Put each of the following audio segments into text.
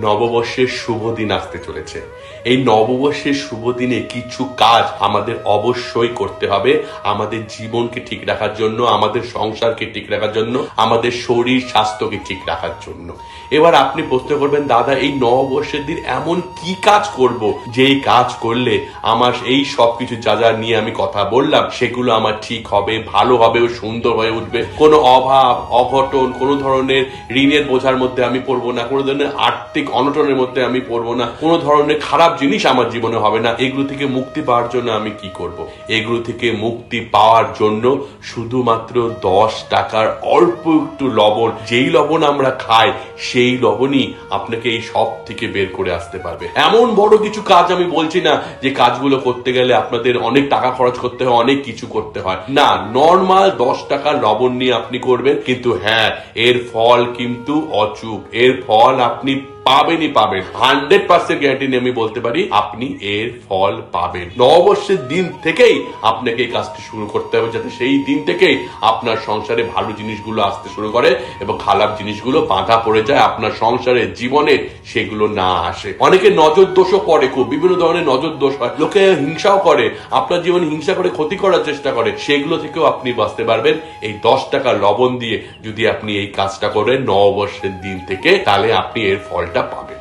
নববর্ষের শুভ দিন আসতে চলেছে। এই নববর্ষের শুভ দিনে কিছু কাজ আমাদের অবশ্যই করতে হবে। আমাদের জীবনকে ঠিক রাখার জন্য, আমাদের সংসারকে ঠিক রাখার জন্য, আমাদের শরীর স্বাস্থ্যকে ঠিক রাখার জন্য। এবার আপনি প্রশ্ন করবেন, দাদা, এই নববর্ষের দিন এমন কি কাজ করব? যেই কাজ করলে আমার এই সব কিছু যা যা নিয়ে আমি কথা বললাম, সেগুলো আমার ঠিক হবে, ভালো হবে ও সুন্দর হয়ে উঠবে। কোনো অভাব, অঘটন, কোনো ধরনের ঋণের বোঝার মধ্যে আমি পড়ব না। কোনো ধরনের আর্থিক অনটনের মধ্যে আমি পড়ব না। কোনো ধরনের খারাপ জিনিস আমার জীবনে হবে না। এগুলো থেকে মুক্তি পাওয়ার জন্য আমি কি করব। এগুলো থেকে মুক্তি পাওয়ার জন্য শুধুমাত্র দশ টাকার অল্প একটু লবণ, যেই লবণ আমরা খাই, সেই লবণই আপনাকে এই সব থেকে বের করে আসতে পারবে। এমন বড় কিছু কাজ আমি বলছি না যে কাজগুলো করতে গেলে আপনাদের অনেক টাকা খরচ করতে হয়, অনেক কিছু করতে হয়। না, নর্মাল দশ টাকার লবণ নিয়ে আপনি করবেন, কিন্তু হ্যাঁ এর ফল কিন্তু অচুক এর ফল আপনি পাবেনই পাবেন। হান্ড্রেড পার্সেন্ট গ্যারান্টি নিয়ে আমি বলতে পারি, আপনি এর ফল পাবেন। নববর্ষের দিন থেকেই আপনাকে এই কাজটি শুরু করতে হবে, যাতে সেই দিন থেকেই আপনার সংসারে ভালো জিনিসগুলো আসতে শুরু করে এবং খারাপ জিনিসগুলো বাঁধা পড়ে যায়, আপনার সংসারে, জীবনে সেগুলো না আসে। অনেকে নজর দোষও করে খুব, বিভিন্ন ধরনের নজর দোষ হয়। লোকে হিংসাও করে, আপনার জীবনে হিংসা করে ক্ষতি করার চেষ্টা করে, সেগুলো থেকেও আপনি বাঁচতে পারবেন। এই দশ টাকা লবণ দিয়ে যদি আপনি এই কাজটা করেন নববর্ষের দিন থেকে, তাহলে আপনি এর ফলটা পাবেন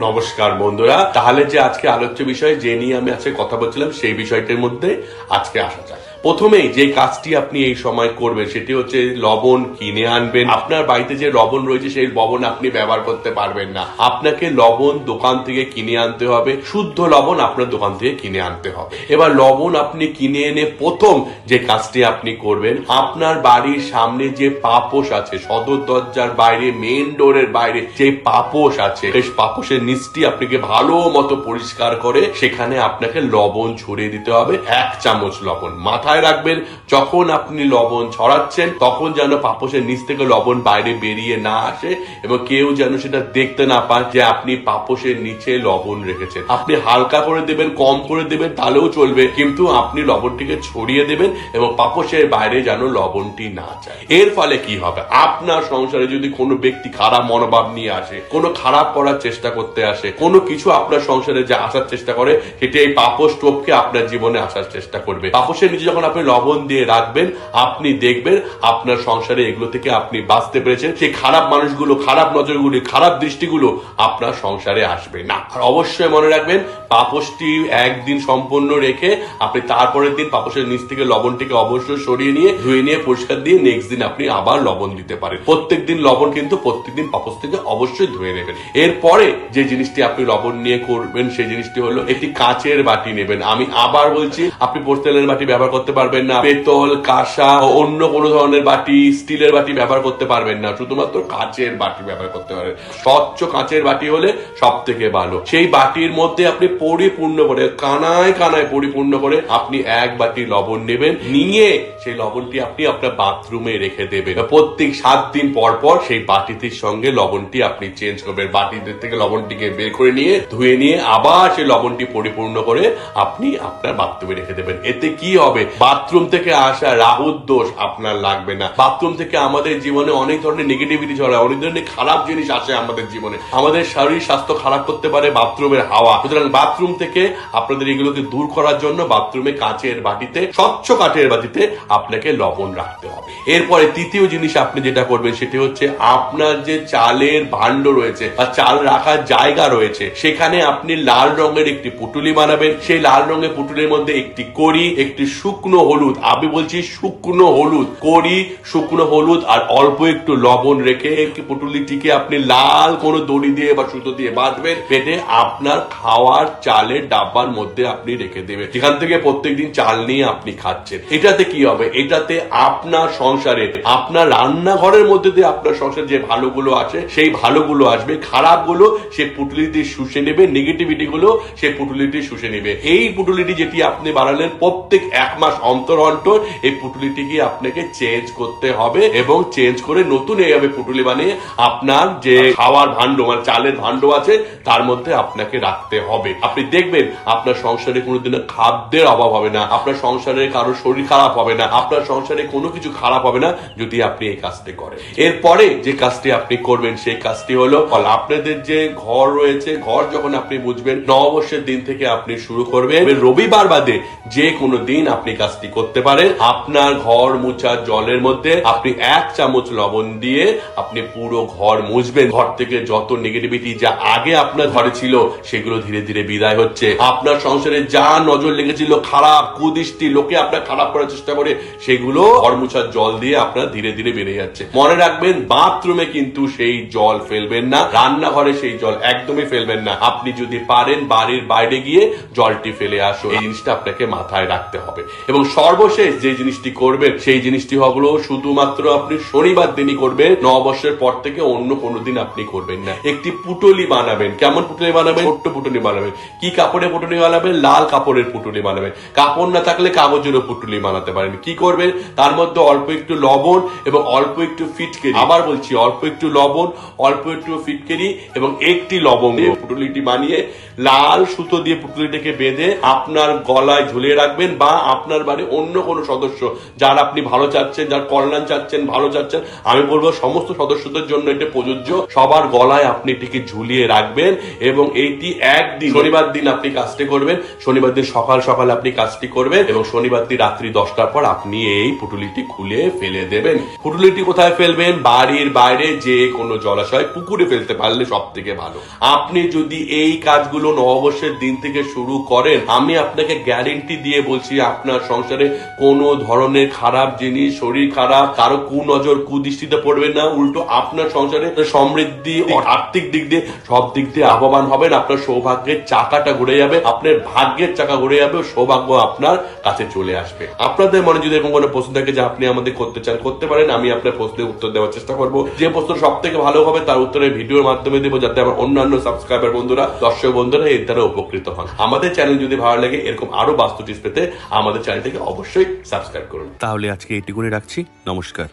নমস্কার বন্ধুরা, তাহলে যে আজকে আলোচ্য বিষয়, যে নিয়ে আমি আজকে কথা বলছিলাম, সেই বিষয়টির মধ্যে আজকে আসা যাক। প্রথমেই যে কাজটি আপনি এই সময় করবেন, সেটি হচ্ছে লবণ কিনে আনবেন। আপনার বাড়িতে যে লবণ রয়েছে, সেই লবণ আপনি ব্যবহার করতে পারবেন না। আপনাকে লবণ দোকান থেকে কিনে আনতে হবে, শুদ্ধ লবণ আপনার দোকান থেকে কিনে আনতে হবে। এবার লবণ আপনি কিনে এনে প্রথম যে কাজটি আপনি করবেন, আপনার বাড়ির সামনে যে পাপোশ আছে, সদর দরজার বাইরে মেন ডোরের বাইরে যে পাপোশ আছে, সেই পাপোশের নিচটি আপনাকে ভালো মতো পরিষ্কার করে সেখানে আপনাকে লবণ ছড়িয়ে দিতে হবে, এক চামচ লবণ মাথায় রাখবেন, যখন আপনি লবণ ছড়াচ্ছেন, তখন যেন পাপোশের নিচ থেকে লবণ বাইরে বেরিয়ে না আসে এবং কেউ যেন সেটা দেখতে না পান যে আপনি পাপোশের নিচে লবণ রেখেছেন। আপনি হালকা করে দেবেন, কম করে দেবেন, তাহলেও চলবে। কিন্তু আপনি লবণটিকে ছড়িয়ে দেবেন এবং পাপোশের বাইরে যেন লবণটি না যায়। এর ফলে কি হবে? আপনার সংসারে যদি কোনো ব্যক্তি খারাপ মনোভাব নিয়ে আসে, কোনো খারাপ করার চেষ্টা করতে আসে, কোনো কিছু আপনার সংসারে যে আসার চেষ্টা করে, সেটি এই পাপোশ টোপকে আপনার জীবনে আসার চেষ্টা করবে। পাপোশের নিচে যখন আপনি লবণ দিয়ে রাখবেন, আপনি দেখবেন আপনার সংসারে এগুলো থেকে আপনি বাঁচতে পেরেছেন। সেই খারাপ মানুষগুলো, খারাপ নজরগুলি, খারাপ দৃষ্টিগুলো আপনার সংসারে আসবে না। আর অবশ্যই মনে রাখবেন পাপোশটি একদিন সম্পূর্ণ রেখে আপনি তারপরের দিন পাপোশের নিচ থেকে লবণটিকে অবশ্যই সরিয়ে নিয়ে, ধুয়ে নিয়ে, পরিষ্কার দিয়ে নেক্সট দিন আপনি আবার লবণ দিতে পারেন। প্রত্যেক দিন লবণ কিন্তু প্রত্যেক দিন পাপোশ থেকে অবশ্যই ধুয়ে নেবেন। এরপরে যে জিনিসটি আপনি লবণ নিয়ে করবেন, সেই জিনিসটি হলো একটি কাঁচের বাটি নেবেন। আমি আবার বলছি, আপনি পোস্টেলের বাটি ব্যবহার করতে পারবেন না। পেতল কাঁসা অন্য কোনো ধরনের বাটি, স্টিলের বাটি ব্যবহার করতে পারবেন না। শুধুমাত্র কাঁচের বাটি ব্যবহার করতে পারবেন। স্বচ্ছ কাঁচের বাটি হলে সব থেকে ভালো। সেই বাটির মধ্যে আপনি পরিপূর্ণ করে, কানায় কানায় পরিপূর্ণ করে আপনি এক বাটি লবণ নেবেন। নিয়ে সেই লবণটি আপনি আপনার বাথরুমে রেখে দেবেন। প্রত্যেক সাত দিন পর পর সেই বাটিটির সঙ্গে লবণটি আপনি চেঞ্জ করবেন। বাটিতে থেকে লবণটিকে বের করে নিয়ে, ধুয়ে নিয়ে আবার সেই লবণটি পরিপূর্ণ করে আপনি আপনার বাথরুমে রেখে দেবেন। এতে কি হবে? বাথরুম থেকে আসা রাহুর দোষ আপনার লাগবে না। বাথরুম থেকে আমাদের জীবনে অনেক ধরনের নেগেটিভিটি ছড়ায় অনেক ধরনের খারাপ জিনিস আসে আমাদের জীবনে। আমাদের শরীর স্বাস্থ্য খারাপ করতে পারে বাথরুমের হাওয়া। সুতরাং বাথরুম থেকে আপনাদের এগুলোকে দূর করার জন্য বাথরুমে কাঁচের বাটিতে, স্বচ্ছ কাঠের বাটিতে আপনাকে লবণ রাখতে হবে। এরপরে তৃতীয় জিনিস আপনি যেটা করবেন, সেটি হচ্ছে আপনার যে চালের ভাণ্ড রয়েছে বা চাল রাখার জায়গা রয়েছে, সেখানে আপনি লাল রঙের একটি পুটুলি বানাবেন। সেই লাল রঙের পুটুলির মধ্যে একটি কড়ি, একটি শুকনো হলুদ। আমি বলছি শুকনো হলুদ। কড়ি শুকনো হলুদ আর অল্প একটু লবণ রেখে পুটুলিটিকে আপনি লাল কোনো দড়ি দিয়ে বা সুতো দিয়ে বাঁধবেন। বেঁধে আপনার খাওয়ার চালের ডাব্বার মধ্যে আপনি রেখে দেবেন। যেখান থেকে প্রত্যেকদিন চাল নিয়ে আপনি খাচ্ছেন। এটাতে কি হবে? এটাতে আপনার সংসারে, আপনার রান্নাঘরের মধ্যে দিয়ে আপনার সংসার যে ভালোগুলো আছে, সেই ভালোগুলো আসবে। খারাপগুলো সে পুটুলিটি শুষে নেবে নেগেটিভিটি গুলো সে পুটুলিটি শুষে নেবে। এই পুটুলিটি যেটি আপনি বানালেন প্রত্যেক এক মাস অন্তর অন্তর এই পুটুলিটিকে আপনাকে চেঞ্জ করতে হবে এবং চেঞ্জ করে নতুন এইভাবে পুটুলি বানিয়ে আপনার যে খাওয়ার ভাণ্ড মানে চালের ভাণ্ড আছে, তার মধ্যে আপনাকে রাখতে হবে। আপনি দেখবেন আপনার সংসারে কোনোদিনও খাদ্যের অভাব হবে না, আপনার সংসারে কারও শরীর খারাপ হবে না, আপনার সংসারে কোনো কিছু খারাপ হবে না যদি আপনি এই কাজটি করেন। এরপরে যে কাজটি আপনি করবেন, সেই কাজটি হলো আপনাদের যে ঘর রয়েছে, ঘর যখন আপনি বুঝবেন, নববর্ষের দিন থেকে আপনি শুরু করবেন, রবিবার বাদে যে কোনো দিন আপনি কাজটি করতে পারেন আপনার ঘর মুছার জলের মধ্যে আপনি এক চামচ লবণ দিয়ে আপনি পুরো ঘর মুছবেন। ঘর থেকে যত নেগেটিভিটি যা আগে আপনার ঘরে ছিল, সেগুলো ধীরে ধীরে বিদায় হচ্ছে। আপনার সংসারে যা নজর লেগেছিল, খারাপ, কুদৃষ্টি, লোকে আপনার খারাপ করার চেষ্টা করে, সেগুলো ঘর মুছার জল দিয়ে আপনার ধীরে ধীরে বেড়ে যাচ্ছে। মনে রাখবেন বাথরুমে কিন্তু সেই জল ফেলবেন না, রান্নাঘরে সেই জল একদমই ফেলবেন না। আপনি যদি পারেন, বাড়ির বাইরে গিয়ে জলটি ফেলে আসো। এই জিনিসটা আপনাকে মাথায় রাখতে হবে। এবং সর্বশেষ যে জিনিসটি করবেন, সেই জিনিসটি হলো শুধুমাত্র আপনি শনিবার দিনই করবেন, নববর্ষের পর থেকে অন্য কোনো দিন আপনি করবেন না। একটি পুটলি বানাবেন। কেমন পুটলি বানাবেন? ছোট্ট পুটলি বানাবেন। কি কাপড়ের পুটলি বানাবেন? লাল কাপড়ের পুটলি বানাবেন। কাপড় না থাকলে কাগজেরও পুটলি বানাতে পারেন। কি করবেন? তার মধ্যে অল্প একটু লবণ এবং অল্প একটু ফিটকেরি। আবার বলছি, অল্প একটু লবণ, অল্প একটু ফিটকেরি এবং একটি লবঙ্গ। পুটলিটি বানিয়ে লাল সুতো দিয়ে পুটলিটাকে বেঁধে আপনার গলায় ঝুলিয়ে রাখবেন বা আপনার বাড়ি অন্য কোনো সদস্য যার আপনি ভালো চাচ্ছেন, যার কল্যাণ চাচ্ছেন, ভালো চাচ্ছেন, আমি বলব সমস্ত সদস্যদের জন্য এটা প্রযোজ্য। সবার গলায় আপনি এটিকে ঝুলিয়ে রাখবেন এবং এইটি একদিন, শনিবার দিন আপনি কাজটি করবেন। শনিবার দিন সকাল সকাল আপনি কাজটি করবেন এবং শনিবার দিন রাত্রি দশটার পর আপনি এই পুটুলিটি খুলে ফেলে দেবেন। পুটুলিটি কোথায় ফেলবেন? বাড়ির বাইরে যে কোনো জলাশয়, পুকুরে ফেলতে পারলে সব থেকে ভালো। আপনি যদি এই কাজগুলো নববর্ষের দিন থেকে শুরু করেন, আমি আপনাকে গ্যারেন্টি দিয়ে বলছি, আপনার সংসারে কোনো ধরনের খারাপ জিনিস, শরীর খারাপ, কারও কুনজর, কুদৃষ্টিতে পড়বে না, উল্টো আপনার সংসারে সমৃদ্ধি, আর্থিক দিক দিয়ে সব দিক দিয়ে আহ্বান হবেন, আপনার সৌভাগ্যের চাকাটা ঘুরে যাবে, আপনার ভাগ্যের চাকা ঘুরে যাবে, সৌভাগ্য আপনার কাছে চলে আসবে। আপনাদের মনে যদি এরকম কোনো প্রশ্ন থাকে যে আপনি আমাদের করতে চান, করতে পারেন, আমি আপনার প্রশ্নের উত্তর দেওয়ার চেষ্টা করব। যে প্রশ্ন সব থেকে ভালো হবে, তার উত্তরে ভিডিওর মাধ্যমে দেবো, যাতে আমার অন্যান্য সাবস্ক্রাইবার বন্ধুরা, দর্শক বন্ধুরা এর দ্বারা উপকৃত হন। আমাদের চ্যানেল যদি ভালো লাগে, এরকম আরও বাস্তু টিপস পেতে আমাদের চ্যানেলটিকে অবশ্যই সাবস্ক্রাইব করুন। তাহলে আজকে এটি করে রাখছি। নমস্কার।